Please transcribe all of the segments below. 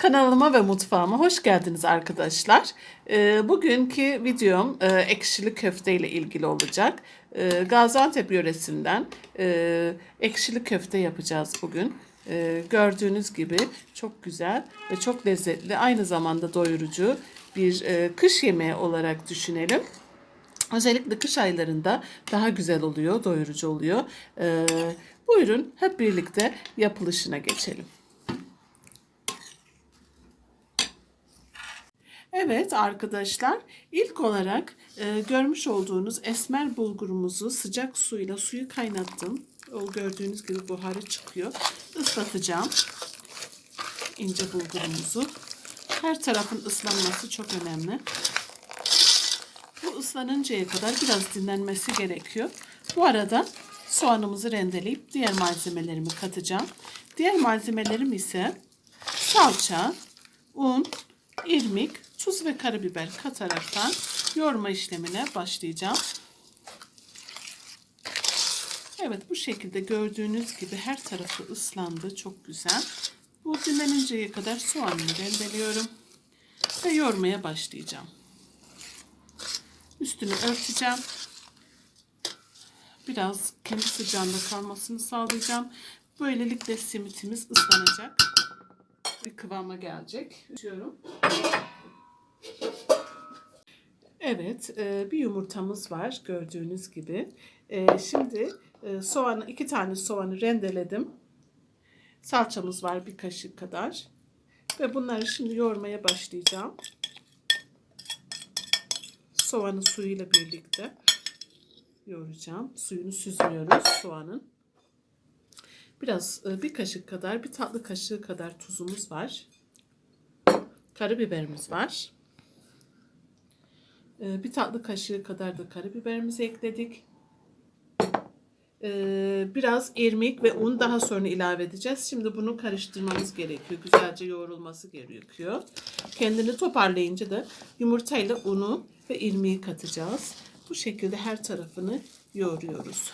Kanalıma ve mutfağıma hoş geldiniz arkadaşlar. Ee, bugünkü videom e, ekşili köfte ile ilgili olacak. Ee, Gaziantep yöresinden e, ekşili köfte yapacağız bugün. Ee, gördüğünüz gibi çok güzel ve çok lezzetli aynı zamanda doyurucu bir e, kış yemeği olarak düşünelim. Özellikle kış aylarında daha güzel oluyor, doyurucu oluyor. Ee, buyurun hep birlikte yapılışına geçelim. Evet arkadaşlar ilk olarak e, görmüş olduğunuz esmer bulgurumuzu sıcak suyla suyu kaynattım. O gördüğünüz gibi buharı çıkıyor. Islatacağım ince bulgurumuzu. Her tarafın ıslanması çok önemli. Bu ıslanıncaya kadar biraz dinlenmesi gerekiyor. Bu arada soğanımızı rendeleyip diğer malzemelerimi katacağım. Diğer malzemelerim ise salça, un, irmik, tuz ve karabiber kataraktan yoğurma işlemine başlayacağım. Evet bu şekilde gördüğünüz gibi her tarafı ıslandı. Çok güzel. Bu dinleninceye kadar soğanımı rendeliyorum. Ve yoğurmaya başlayacağım. Üstünü örteceğim. Biraz kendi sıcağında kalmasını sağlayacağım. Böylelikle simitimiz ıslanacak. Bir kıvama gelecek. Diyorum. Evet, e, bir yumurtamız var gördüğünüz gibi. E, şimdi e, soğanı, iki tane soğanı rendeledim. Salçamız var bir kaşık kadar. Ve bunları şimdi yoğurmaya başlayacağım. Soğanı suyuyla birlikte yoğuracağım. Suyunu süzmüyoruz soğanın. Biraz bir kaşık kadar, bir tatlı kaşığı kadar tuzumuz var. Karabiberimiz var. Bir tatlı kaşığı kadar da karabiberimizi ekledik. Biraz irmik ve un daha sonra ilave edeceğiz. Şimdi bunu karıştırmamız gerekiyor. Güzelce yoğrulması gerekiyor. Kendini toparlayınca da yumurtayla unu ve irmiği katacağız. Bu şekilde her tarafını yoğuruyoruz.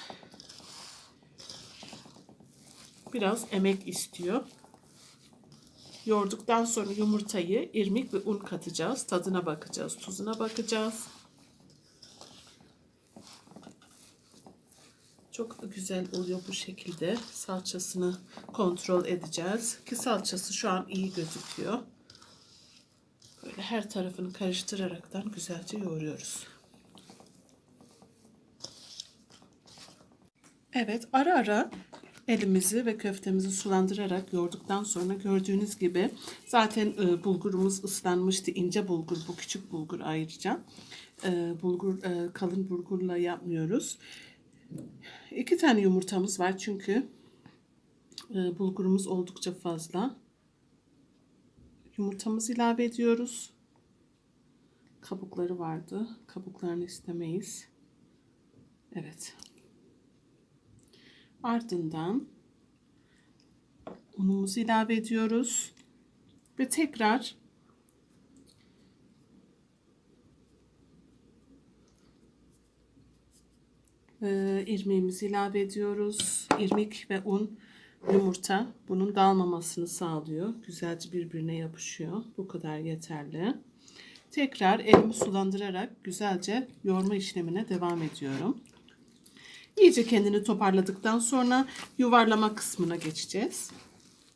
Biraz emek istiyor. Yoğurduktan sonra yumurtayı, irmik ve un katacağız. Tadına bakacağız, tuzuna bakacağız. Çok güzel oluyor bu şekilde. Salçasını kontrol edeceğiz. Ki salçası şu an iyi gözüküyor. Böyle her tarafını karıştıraraktan güzelce yoğuruyoruz. Evet ara ara elimizi ve köftemizi sulandırarak yoğurduktan sonra gördüğünüz gibi zaten e, bulgurumuz ıslanmıştı. ince bulgur bu küçük bulgur ayrıca. E, bulgur e, kalın bulgurla yapmıyoruz. İki tane yumurtamız var çünkü bulgurumuz oldukça fazla. Yumurtamızı ilave ediyoruz. Kabukları vardı. Kabuklarını istemeyiz. Evet. Ardından unumuzu ilave ediyoruz. Ve tekrar e, irmiğimizi ilave ediyoruz. İrmik ve un, yumurta bunun dağılmamasını sağlıyor. Güzelce birbirine yapışıyor. Bu kadar yeterli. Tekrar elimi sulandırarak güzelce yoğurma işlemine devam ediyorum. İyice kendini toparladıktan sonra yuvarlama kısmına geçeceğiz.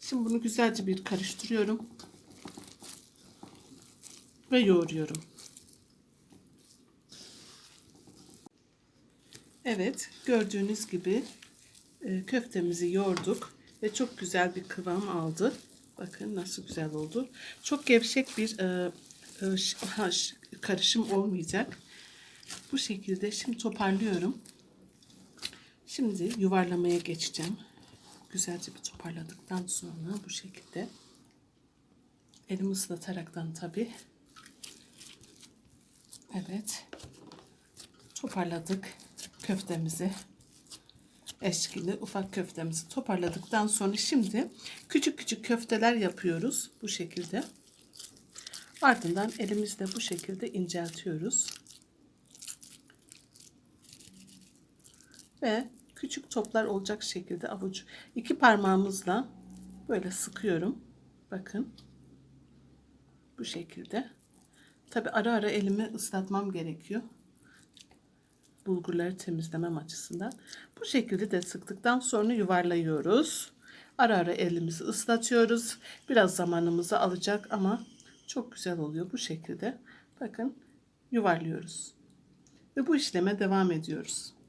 Şimdi bunu güzelce bir karıştırıyorum. Ve yoğuruyorum. Evet gördüğünüz gibi e, köftemizi yoğurduk ve çok güzel bir kıvam aldı. Bakın nasıl güzel oldu. Çok gevşek bir e, e, karışım olmayacak. Bu şekilde şimdi toparlıyorum. Şimdi yuvarlamaya geçeceğim. Güzelce bir toparladıktan sonra bu şekilde elimi ıslataraktan tabi. Evet. Toparladık köftemizi. Eşkili ufak köftemizi toparladıktan sonra şimdi küçük küçük köfteler yapıyoruz bu şekilde. Ardından elimizle bu şekilde inceltiyoruz. Ve küçük toplar olacak şekilde avuç iki parmağımızla böyle sıkıyorum. Bakın. Bu şekilde. Tabi ara ara elimi ıslatmam gerekiyor. Bulgurları temizlemem açısından. Bu şekilde de sıktıktan sonra yuvarlıyoruz. Ara ara elimizi ıslatıyoruz. Biraz zamanımızı alacak ama çok güzel oluyor bu şekilde. Bakın yuvarlıyoruz. Ve bu işleme devam ediyoruz.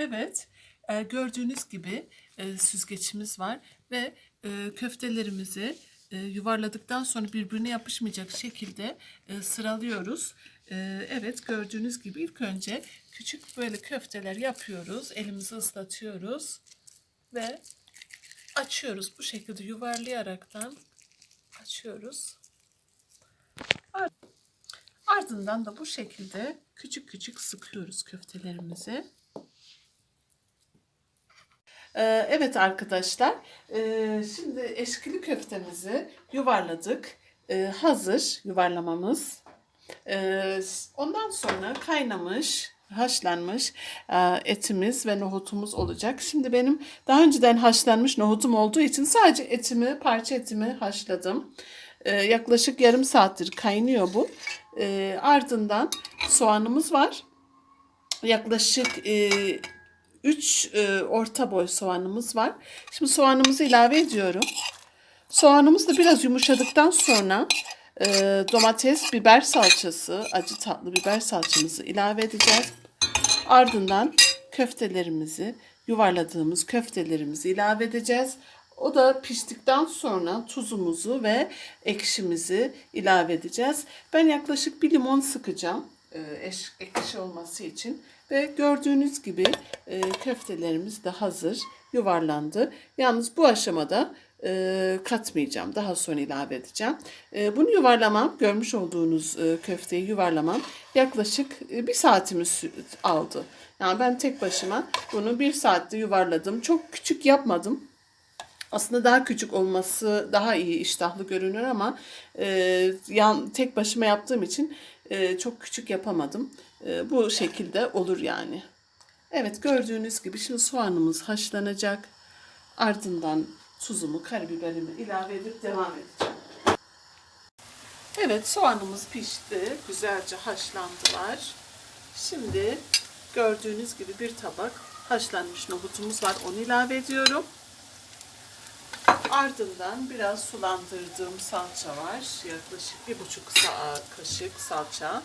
Evet, e, gördüğünüz gibi e, süzgeçimiz var ve e, köftelerimizi yuvarladıktan sonra birbirine yapışmayacak şekilde sıralıyoruz. Evet, gördüğünüz gibi ilk önce küçük böyle köfteler yapıyoruz. Elimizi ıslatıyoruz ve açıyoruz. Bu şekilde yuvarlayaraktan açıyoruz. Ardından da bu şekilde küçük küçük sıkıyoruz köftelerimizi. Ee, Evet arkadaşlar, ee, şimdi eşkili köftemizi yuvarladık. Ee, Hazır yuvarlamamız. Ondan sonra kaynamış, haşlanmış e, etimiz ve nohutumuz olacak. Şimdi benim daha önceden haşlanmış nohutum olduğu için sadece etimi, parça etimi haşladım. Yaklaşık yarım saattir kaynıyor bu. Ardından soğanımız var. Yaklaşık e, 3 orta boy soğanımız var. Şimdi soğanımızı ilave ediyorum. Soğanımız da biraz yumuşadıktan sonra e, domates, biber salçası, acı tatlı biber salçamızı ilave edeceğiz. Ardından köftelerimizi, yuvarladığımız köftelerimizi ilave edeceğiz. O da piştikten sonra tuzumuzu ve ekşimizi ilave edeceğiz. Ben yaklaşık bir limon sıkacağım e, ekşi olması için. Ve gördüğünüz gibi e, köftelerimiz de hazır, yuvarlandı. Yalnız bu aşamada e, katmayacağım. Daha sonra ilave edeceğim. E, bunu yuvarlamam, görmüş olduğunuz e, köfteyi yuvarlamam yaklaşık e, bir saatimi sü- aldı. Yani ben tek başıma bunu bir saatte yuvarladım. Çok küçük yapmadım. Aslında daha küçük olması daha iyi iştahlı görünür ama e, yan tek başıma yaptığım için e, çok küçük yapamadım. E, bu şekilde olur yani. Evet gördüğünüz gibi şimdi soğanımız haşlanacak. Ardından tuzumu, karabiberimi ilave edip devam edeceğim. Evet soğanımız pişti. Güzelce haşlandılar. Şimdi gördüğünüz gibi bir tabak haşlanmış nohutumuz var. Onu ilave ediyorum. Ardından biraz sulandırdığım salça var. Yaklaşık bir buçuk kaşık salça.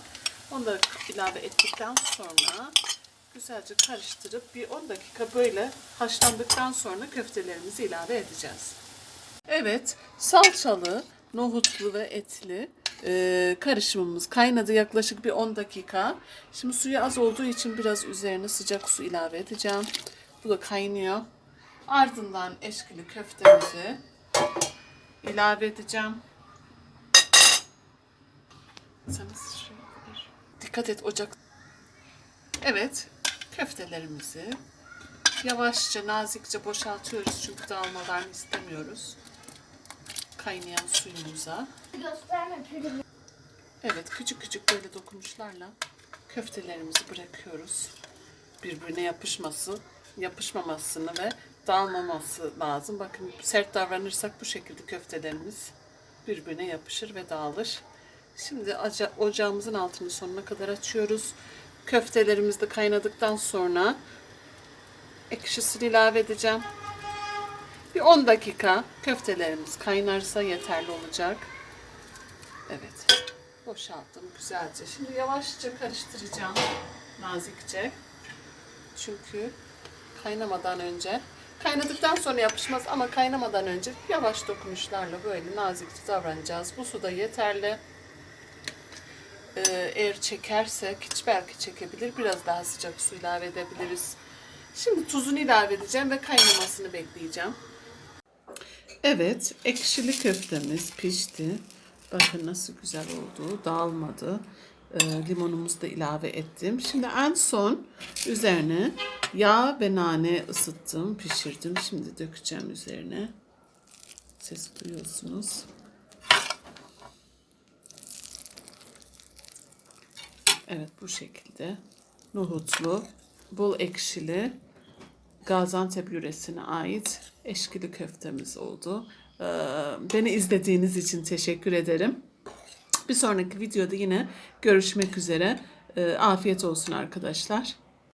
Da ilave ettikten sonra güzelce karıştırıp bir 10 dakika böyle haşlandıktan sonra köftelerimizi ilave edeceğiz. Evet, salçalı, nohutlu ve etli e, karışımımız kaynadı yaklaşık bir 10 dakika. Şimdi suyu az olduğu için biraz üzerine sıcak su ilave edeceğim. Bu da kaynıyor. Ardından eşkili köftemizi ilave edeceğim. Ver. Dikkat et ocak. Evet, köftelerimizi yavaşça, nazikçe boşaltıyoruz çünkü dağılmalarını istemiyoruz. Kaynayan suyumuza. Evet, küçük küçük böyle dokunuşlarla köftelerimizi bırakıyoruz. Birbirine yapışması, yapışmamasını ve dağılmaması lazım. Bakın sert davranırsak bu şekilde köftelerimiz birbirine yapışır ve dağılır. Şimdi ocağımızın altını sonuna kadar açıyoruz. Köftelerimiz de kaynadıktan sonra ekşisini ilave edeceğim. Bir 10 dakika köftelerimiz kaynarsa yeterli olacak. Evet. Boşalttım güzelce. Şimdi yavaşça karıştıracağım. Nazikçe. Çünkü kaynamadan önce kaynadıktan sonra yapışmaz ama kaynamadan önce yavaş dokunuşlarla böyle nazikçe davranacağız. Bu su da yeterli. Ee, eğer çekersek hiç belki çekebilir. Biraz daha sıcak su ilave edebiliriz. Şimdi tuzunu ilave edeceğim ve kaynamasını bekleyeceğim. Evet, ekşili köftemiz pişti. Bakın nasıl güzel oldu, dağılmadı. Ee, limonumuzu da ilave ettim. Şimdi en son üzerine yağ ve nane ısıttım, pişirdim. Şimdi dökeceğim üzerine. Ses duyuyorsunuz. Evet bu şekilde. Nohutlu, bol ekşili Gaziantep yöresine ait eşkili köftemiz oldu. Ee, beni izlediğiniz için teşekkür ederim. Bir sonraki videoda yine görüşmek üzere. Ee, afiyet olsun arkadaşlar.